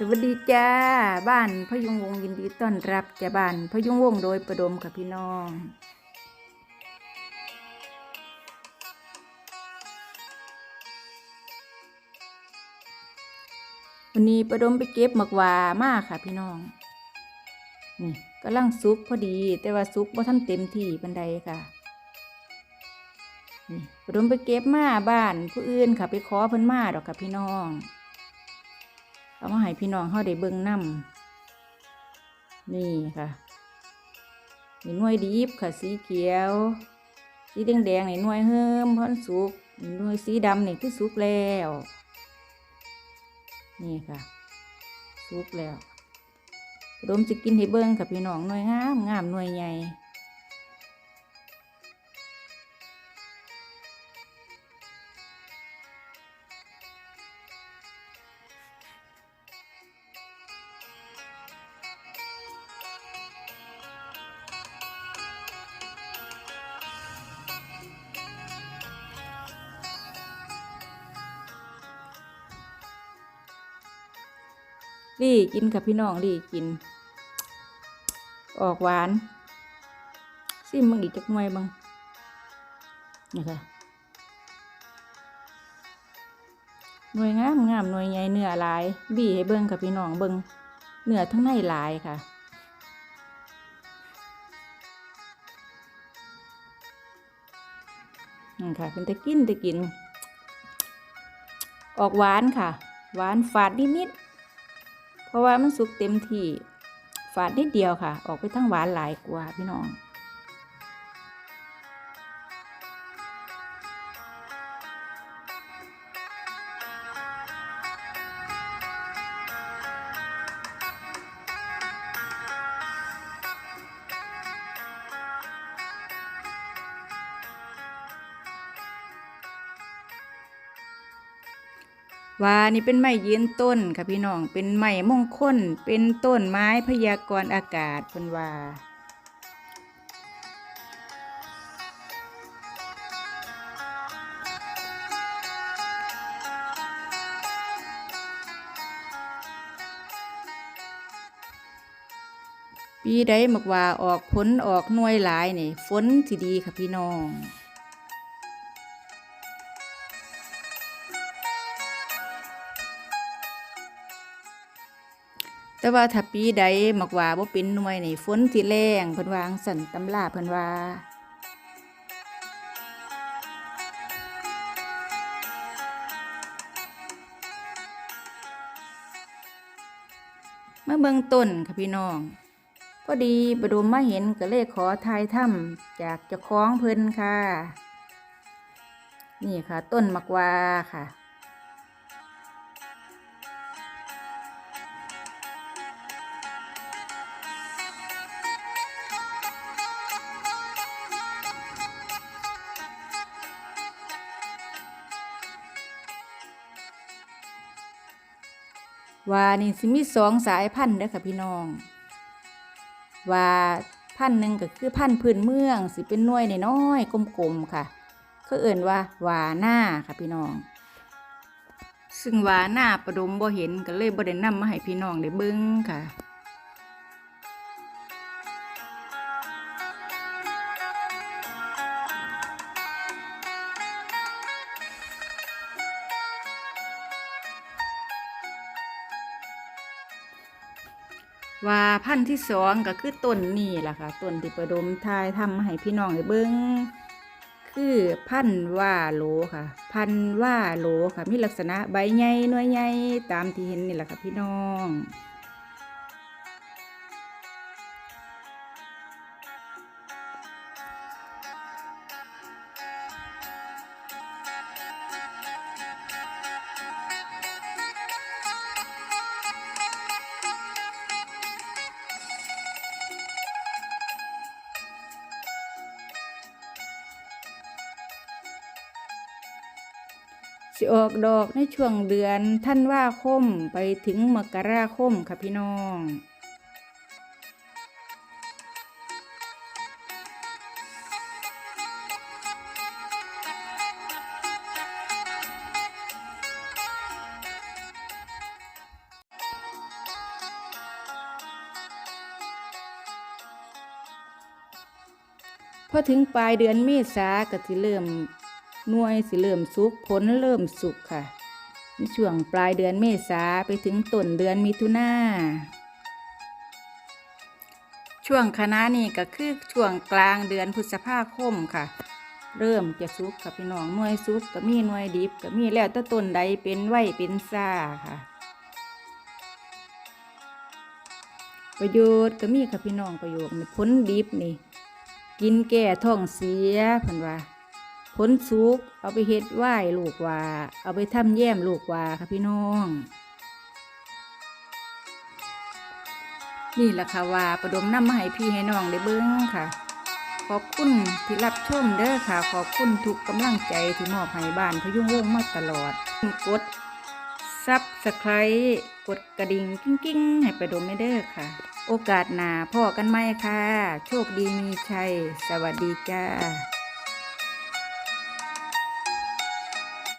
สวัสดีจ้าบ้านพยุงวงยินดีต้อนรับจ้าบ้านพยุงวงโดยประดมกับพี่น้อง วันนี้ประดมไปเก็บหมักหวามากค่ะพี่น้องนี่กำลังสุกพอดีแต่ว่าสุกบ่ทันเต็มที่บันไดค่ะนี่ประดมไปเก็บมาบ้านผู้อื่นค่ะไปขอเพิ่นมาดอกค่ะพี่น้อง เอามาให้พี่น้องเขาได้เบิ่งนำนี่ค่ะนี่หน่วยดิบค่ะสีเขียว สีแดงๆนี่หน่วยเฮิมพราะมันสุกหน่วยสีดำนี่คือสุกแล้ว นี่ค่ะสุกแล้วระดมจะกินให้เบิ่งกับพี่น้องหน่วยงามงามหน่วยใหญ่ ลี่กินกับพี่น้องลี่กิน ออกหวานซิมมึงอีกจักหน่วยบังนี่ค่ะหน่วยงามงามหน่วยใหญ่เนื้อหลาย บี้ให้เบิ่งกับพี่น้องเบิ่งเนื้อทั้งในหลายค่ะนี่ค่ะเป็นตะกินตะกิน ออกหวานค่ะ หวานฝาดนิดๆ เพราะว่ามันสุกเต็มที่ฝาดนิดเดียวค่ะ ออกไปทั้งหวานหลายกว่าพี่น้อง ว่านี่เป็นไม้ยืนต้นค่ะพี่น้อง เป็นไม้มงคล เป็นต้นไม้พยากรณ์อากาศเพิ่นว่าปีใดมักว่าออกผลออกหน่วยหลายนี่ฝนสิดีค่ะพี่น้อง แต่ว่าถ้าปีใดมักว่าบ่เป็นหน่วยนี่ฝนสิแรงเพิ่นวางสั่นตำราเพิ่นว่ามาเบิ่งต้นค่ะพี่น้องพอดีบดมมาเห็นก็เลยขอทายถ้ำจากเจ้าของเพิ่นค่ะ นี่ค่ะ ต้นมักวาค่ะ ว่านี่สิมีสองสายพันธุ์เด้อค่ะพี่น้อง ว่าพันธุ์หนึ่งก็คือพันธุ์พื้นเมืองสิเป็นน่วยน้อยๆกลมๆค่ะเขาเอื่นว่าหวาหน้าค่ะพี่น้อง ซึ่งหวาหน้าประดมบ่เห็นก็เลยบ่ได้นำมาให้พี่น้องได้เบิ่งค่ะ ว่าพันธุ์ที่สองก็คือต้นนี่แหละค่ะต้นที่ประดมทายทำให้พี่น้องได้เบิ้งคือพันธุ์ว่าโลค่ะ พันธุ์ว่าโลค่ะมีลักษณะใบใหญ่หน่วยใหญ่ตามที่เห็นนี่แหละค่ะพี่น้อง สิออกดอกในช่วงเดือนท่านว่าคมไปถึงมกราคมค่ะพี่น้องพอถึงปลายเดือนเมษาก็จะเริ่ม หน่วยสิเริ่มสุกผลเริ่มสุกค่ะในช่วงปลายเดือนเมษาไปถึงต้นเดือนมิถุนาช่วงคณะนี้ก็คือช่วงกลางเดือนพฤษภาคมค่ะ เริ่มจะสุกค่ะพี่น้องหน่วยสุกก็มีหน่วยดิบก็มีแล้วแต่ต้นใดเป็นไหวเป็นซ่าค่ะ ประโยชน์ก็มีค่ะพี่น้องประโยชน์ผลดิบนี่ กินแก่ท้องเสียเพิ่นว่า ผลสุกเอาไปเฮ็ดไหว้ลูกว่า เอาไปทำแย้มลูกว่าค่ะพี่น้อง นี่แหละค่ะว่าประดมน้ำมาให้พี่ให้น้องได้เบิ้งค่ะ ขอบคุณที่รับชมเด้อค่ะ ขอบคุณทุกกำลังใจที่มอบให้บ้านพยุงวงมาตลอดกดซับสไครต์กดกระดิ่งกิ้งๆ ให้ประดมเด้อค่ะ โอกาสหน้าพ่อกันไหมค่ะ โชคดีมีชัย สวัสดีจ้า